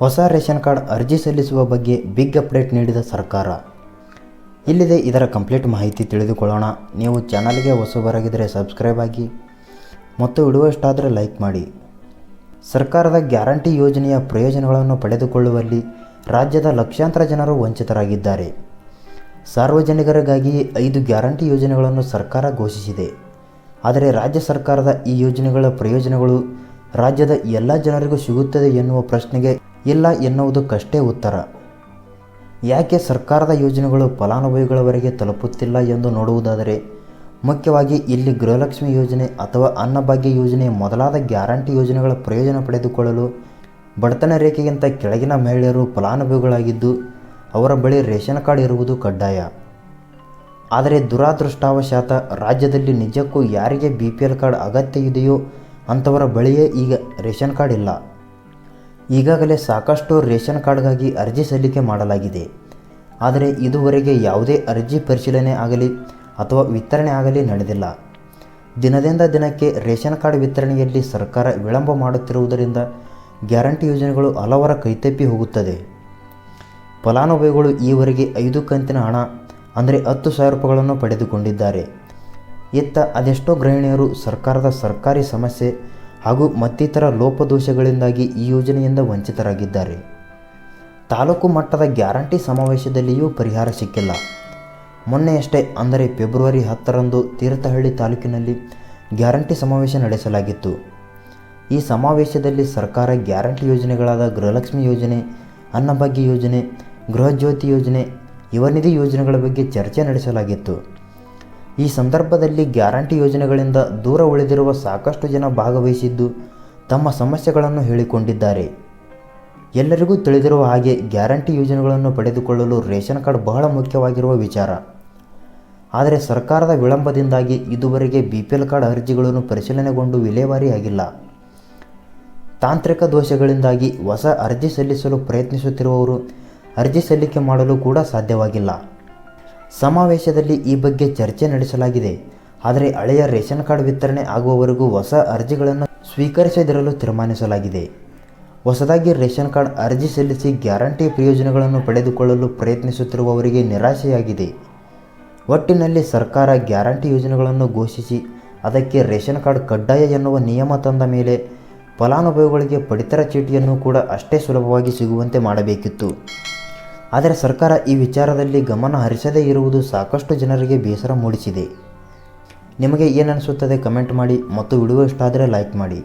ಹೊಸ ration card ಅರ್ಜಿ ಸಲ್ಲಿಸುವ ಬಗ್ಗೆ ಬಿಗ್ ಅಪ್ಡೇಟ್ ನೀಡಿದ ಸರ್ಕಾರ. ಇಲ್ಲಿದೆ ಇದರ ಕಂಪ್ಲೀಟ್ ಮಾಹಿತಿ ತಿಳಿದುಕೊಳ್ಳೋಣ. ನೀವು ಚಾನಲ್ಗೆ ಹೊಸಬರಾಗಿದ್ದರೆ ಸಬ್ಸ್ಕ್ರೈಬ್ ಆಗಿ ಮತ್ತು ಆದರೆ ಲೈಕ್ ಮಾಡಿ. ಸರ್ಕಾರದ ಗ್ಯಾರಂಟಿ ಯೋಜನೆಯ ಪ್ರಯೋಜನಗಳನ್ನು ಪಡೆದುಕೊಳ್ಳುವಲ್ಲಿ ರಾಜ್ಯದ ಲಕ್ಷಾಂತರ ಜನರು ವಂಚಿತರಾಗಿದ್ದಾರೆ. ಸಾರ್ವಜನಿಕರಿಗಾಗಿ ಐದು ಗ್ಯಾರಂಟಿ ಯೋಜನೆಗಳನ್ನು ಸರ್ಕಾರ ಘೋಷಿಸಿದೆ. ಆದರೆ ರಾಜ್ಯ ಸರ್ಕಾರದ ಈ ಯೋಜನೆಗಳ ಪ್ರಯೋಜನಗಳು ರಾಜ್ಯದ ಎಲ್ಲ ಜನರಿಗೂ ಸಿಗುತ್ತದೆ ಎನ್ನುವ ಪ್ರಶ್ನೆಗೆ ಇಲ್ಲ ಎನ್ನುವುದಕ್ಕಷ್ಟೇ ಉತ್ತರ. ಯಾಕೆ ಸರ್ಕಾರದ ಯೋಜನೆಗಳು ಫಲಾನುಭವಿಗಳವರೆಗೆ ತಲುಪುತ್ತಿಲ್ಲ ಎಂದು ನೋಡುವುದಾದರೆ, ಮುಖ್ಯವಾಗಿ ಇಲ್ಲಿ ಗೃಹಲಕ್ಷ್ಮಿ ಯೋಜನೆ ಅಥವಾ ಅನ್ನಭಾಗ್ಯ ಯೋಜನೆ ಮೊದಲಾದ ಗ್ಯಾರಂಟಿ ಯೋಜನೆಗಳ ಪ್ರಯೋಜನ ಪಡೆದುಕೊಳ್ಳಲು ಬಡತನ ರೇಖೆಗಿಂತ ಕೆಳಗಿನ ಮಹಿಳೆಯರು ಫಲಾನುಭವಿಗಳಾಗಿದ್ದು, ಅವರ ಬಳಿ ರೇಷನ್ ಕಾರ್ಡ್ ಇರುವುದು ಕಡ್ಡಾಯ. ಆದರೆ ದುರಾದೃಷ್ಟಾವಶಾತ ರಾಜ್ಯದಲ್ಲಿ ನಿಜಕ್ಕೂ ಯಾರಿಗೆ ಬಿ ಪಿ ಎಲ್ ಕಾರ್ಡ್ ಅಗತ್ಯ ಇದೆಯೋ ಅಂಥವರ ಬಳಿಯೇ ಈಗ ರೇಷನ್ ಕಾರ್ಡ್ ಇಲ್ಲ. ಈಗಾಗಲೇ ಸಾಕಷ್ಟು ರೇಷನ್ ಕಾರ್ಡ್ಗಾಗಿ ಅರ್ಜಿ ಸಲ್ಲಿಕೆ ಮಾಡಲಾಗಿದೆ. ಆದರೆ ಇದುವರೆಗೆ ಯಾವುದೇ ಅರ್ಜಿ ಪರಿಶೀಲನೆ ಆಗಲಿ ಅಥವಾ ವಿತರಣೆ ಆಗಲಿ ನಡೆದಿಲ್ಲ. ದಿನದಿಂದ ದಿನಕ್ಕೆ ರೇಷನ್ ಕಾರ್ಡ್ ವಿತರಣೆಯಲ್ಲಿ ಸರ್ಕಾರ ವಿಳಂಬ ಮಾಡುತ್ತಿರುವುದರಿಂದ ಗ್ಯಾರಂಟಿ ಯೋಜನೆಗಳು ಹಲವರ ಕೈತಪ್ಪಿ ಹೋಗುತ್ತದೆ. ಫಲಾನುಭವಿಗಳು ಈವರೆಗೆ ಐದು ಕಂತಿನ ಹಣ, ಅಂದರೆ ಹತ್ತು ಸಾವಿರ ರೂಪಾಯಿಗಳನ್ನು ಪಡೆದುಕೊಂಡಿದ್ದಾರೆ. ಇತ್ತ ಅದೆಷ್ಟೋ ಗೃಹಿಣಿಯರು ಸರ್ಕಾರದ ಸರ್ಕಾರಿ ಸಮಸ್ಯೆ ಹಾಗೂ ಮತ್ತಿತರ ಲೋಪದೋಷಗಳಿಂದಾಗಿ ಈ ಯೋಜನೆಯಿಂದ ವಂಚಿತರಾಗಿದ್ದಾರೆ. ತಾಲೂಕು ಮಟ್ಟದ ಗ್ಯಾರಂಟಿ ಸಮಾವೇಶದಲ್ಲಿಯೂ ಪರಿಹಾರ ಸಿಕ್ಕಿಲ್ಲ. ಮೊನ್ನೆಯಷ್ಟೇ, ಅಂದರೆ ಫೆಬ್ರವರಿ ಹತ್ತರಂದು ತೀರ್ಥಹಳ್ಳಿ ತಾಲೂಕಿನಲ್ಲಿ ಗ್ಯಾರಂಟಿ ಸಮಾವೇಶ ನಡೆಸಲಾಗಿತ್ತು. ಈ ಸಮಾವೇಶದಲ್ಲಿ ಸರ್ಕಾರ ಗ್ಯಾರಂಟಿ ಯೋಜನೆಗಳಾದ ಗೃಹಲಕ್ಷ್ಮಿ ಯೋಜನೆ, ಅನ್ನಭಾಗ್ಯ ಯೋಜನೆ, ಗೃಹಜ್ಯೋತಿ ಯೋಜನೆ, ಯುವನಿಧಿ ಯೋಜನೆಗಳ ಬಗ್ಗೆ ಚರ್ಚೆ ನಡೆಸಲಾಗಿತ್ತು. ಈ ಸಂದರ್ಭದಲ್ಲಿ ಗ್ಯಾರಂಟಿ ಯೋಜನೆಗಳಿಂದ ದೂರ ಉಳಿದಿರುವ ಸಾಕಷ್ಟು ಜನ ಭಾಗವಹಿಸಿದ್ದು ತಮ್ಮ ಸಮಸ್ಯೆಗಳನ್ನು ಹೇಳಿಕೊಂಡಿದ್ದಾರೆ. ಎಲ್ಲರಿಗೂ ತಿಳಿದಿರುವ ಹಾಗೆ ಗ್ಯಾರಂಟಿ ಯೋಜನೆಗಳನ್ನು ಪಡೆದುಕೊಳ್ಳಲು ರೇಷನ್ ಕಾರ್ಡ್ ಬಹಳ ಮುಖ್ಯವಾಗಿರುವ ವಿಚಾರ. ಆದರೆ ಸರ್ಕಾರದ ವಿಳಂಬದಿಂದಾಗಿ ಇದುವರೆಗೆ ಬಿ ಪಿ ಎಲ್ ಕಾರ್ಡ್ ಅರ್ಜಿಗಳನ್ನು ಪರಿಶೀಲನೆಗೊಂಡು ವಿಲೇವಾರಿಯಾಗಿಲ್ಲ. ತಾಂತ್ರಿಕ ದೋಷಗಳಿಂದಾಗಿ ಹೊಸ ಅರ್ಜಿ ಸಲ್ಲಿಸಲು ಪ್ರಯತ್ನಿಸುತ್ತಿರುವವರು ಅರ್ಜಿ ಸಲ್ಲಿಕೆ ಮಾಡಲು ಕೂಡ ಸಾಧ್ಯವಾಗಿಲ್ಲ. ಸಮಾವೇಶದಲ್ಲಿ ಈ ಬಗ್ಗೆ ಚರ್ಚೆ ನಡೆಸಲಾಗಿದೆ. ಆದರೆ ಹಳೆಯ ರೇಷನ್ ಕಾರ್ಡ್ ವಿತರಣೆ ಆಗುವವರೆಗೂ ಹೊಸ ಅರ್ಜಿಗಳನ್ನು ಸ್ವೀಕರಿಸದಿರಲು ತೀರ್ಮಾನಿಸಲಾಗಿದೆ. ಹೊಸದಾಗಿ ರೇಷನ್ ಕಾರ್ಡ್ ಅರ್ಜಿ ಸಲ್ಲಿಸಿ ಗ್ಯಾರಂಟಿ ಪ್ರಯೋಜನಗಳನ್ನು ಪಡೆದುಕೊಳ್ಳಲು ಪ್ರಯತ್ನಿಸುತ್ತಿರುವವರಿಗೆ ನಿರಾಶೆಯಾಗಿದೆ. ಒಟ್ಟಿನಲ್ಲಿ ಸರ್ಕಾರ ಗ್ಯಾರಂಟಿ ಯೋಜನೆಗಳನ್ನು ಘೋಷಿಸಿ, ಅದಕ್ಕೆ ರೇಷನ್ ಕಾರ್ಡ್ ಕಡ್ಡಾಯ ಎನ್ನುವ ನಿಯಮ ತಂದ ಮೇಲೆ ಫಲಾನುಭವಿಗಳಿಗೆ ಪಡಿತರ ಚೀಟಿಯನ್ನು ಕೂಡ ಅಷ್ಟೇ ಸುಲಭವಾಗಿ ಸಿಗುವಂತೆ ಮಾಡಬೇಕಿತ್ತು. ಆದರೆ ಸರ್ಕಾರ ಈ ವಿಚಾರದಲ್ಲಿ ಗಮನ ಹರಿಸದೇ ಇರುವುದು ಸಾಕಷ್ಟು ಜನರಿಗೆ ಬೇಸರ ಮೂಡಿಸಿದೆ. ನಿಮಗೆ ಏನನಿಸುತ್ತದೆ ಕಮೆಂಟ್ ಮಾಡಿ ಮತ್ತು ವಿಡಿಯೋ ಇಷ್ಟ ಆದರೆ ಲೈಕ್ ಮಾಡಿ.